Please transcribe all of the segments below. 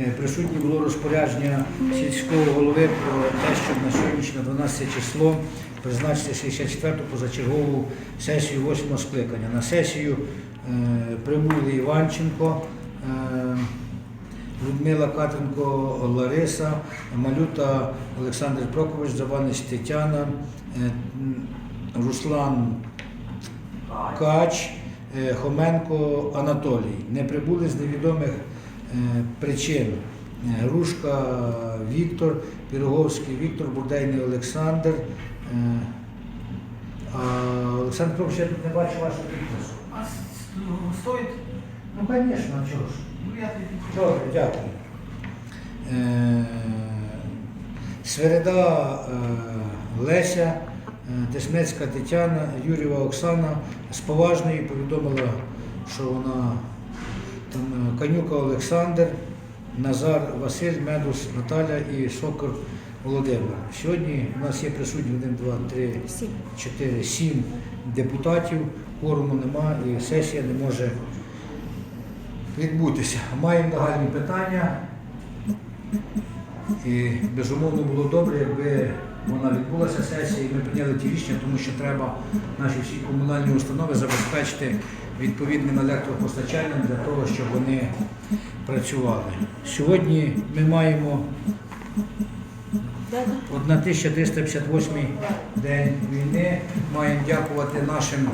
Е, Присутні було розпорядження сільського голови про те, щоб на сьогоднішнє 12 число призначити 64-ту позачергову сесію 8 скликання. На сесію е, прибули Іванченко, е, Людмила Катренко, Лариса, Малюта Олександр Прокопович, Заванець Тетяна, Руслан Кач, Хоменко Анатолій. Не прибули з невідомих причин. Е, Грушка Віктор, Піроговський Віктор, Бурдейний Олександр. Е, А Олександр Прокопович, я тут не бачу вашого підпису. А ну, стоїть? Ну, звісно, а чого ж. Ну, я тобі Добре, дякую. Е, Свереда е, Леся, е, Десмецька Тетяна, Юрєва Оксана з поважної повідомила, що вона там е, Канюка Олександр, Назар Василь, Медус Наталя і Сокор Володимир. Сьогодні у нас є присутні 1, 2, 3, 4, 7 депутатів, кворуму нема і сесія не може відбутися. Маємо нагальні питання. І безумовно було добре, якби вона відбулася сесія, і ми прийняли ті рішення, тому що треба наші всі комунальні установи забезпечити відповідним електропостачанням для того, щоб вони працювали. Сьогодні ми маємо 1358 день війни. Маємо дякувати нашим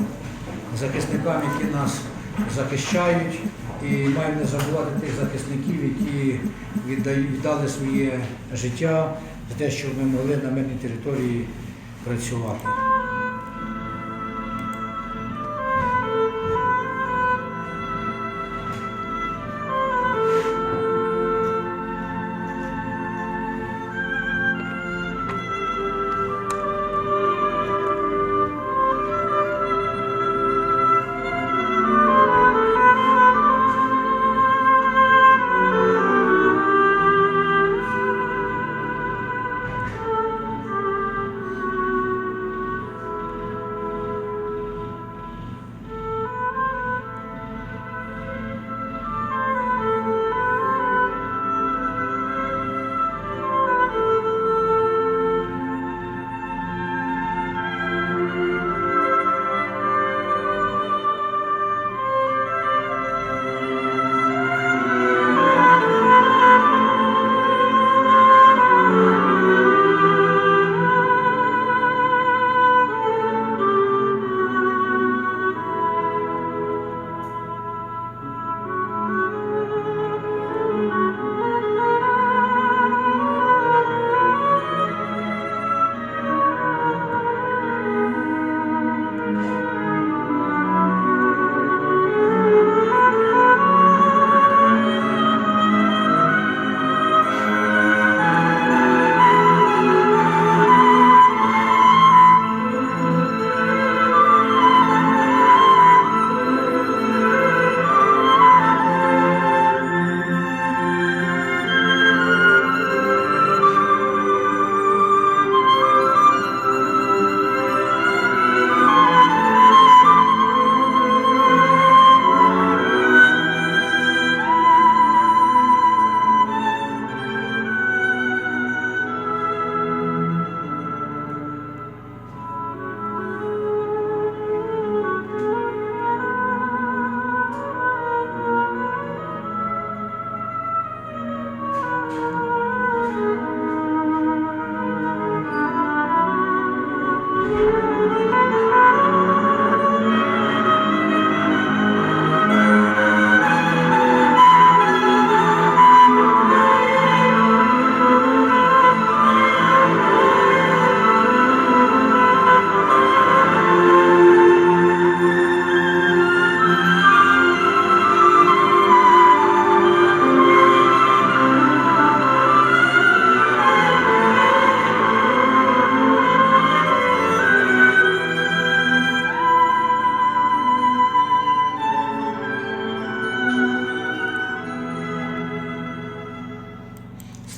захисникам, які нас захищають. І маємо не забувати тих захисників, які віддали своє життя за те, щоб ми могли на мирній території працювати.